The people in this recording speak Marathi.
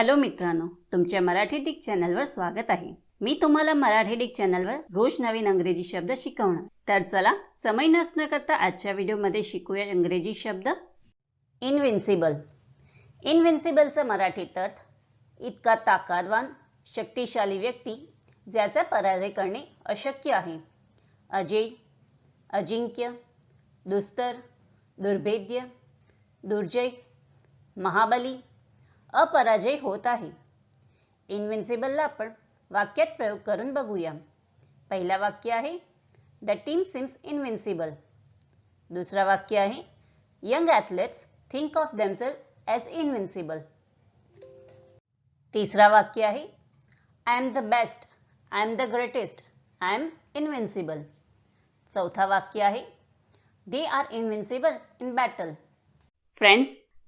हॅलो मित्रांनो तुमच्या मराठी डिक चॅनलवर स्वागत आहे. मी तुम्हाला मराठी डिक चॅनलवर रोज नवीन अंग्रेजी शब्द शिकवणार. तर चला समय नसणं करता आजच्या व्हिडिओमध्ये शिकूया इंग्रजी शब्द. इनविन्सिबल इनविन्सिबलचा मराठीत अर्थ इतका ताकदवान शक्तिशाली व्यक्ती ज्याचा पराजय करणे अशक्य आहे. अजय अजिंक्य दुस्तर दुर्भेद्य दुर्जय महाबली अपराजय होत आहे. इनविन्सिबलला आपण वाक्यात प्रयोग करून बघूया. पहिला वाक्य आहे द टीम सिम्स इनविन्सिबल दुसरा वाक्य आहे young athletes think of themselves as invincible तिसरा वाक्य आहे I am the best I am the greatest I am invincible चौथा वाक्य आहे they are invincible in battle friends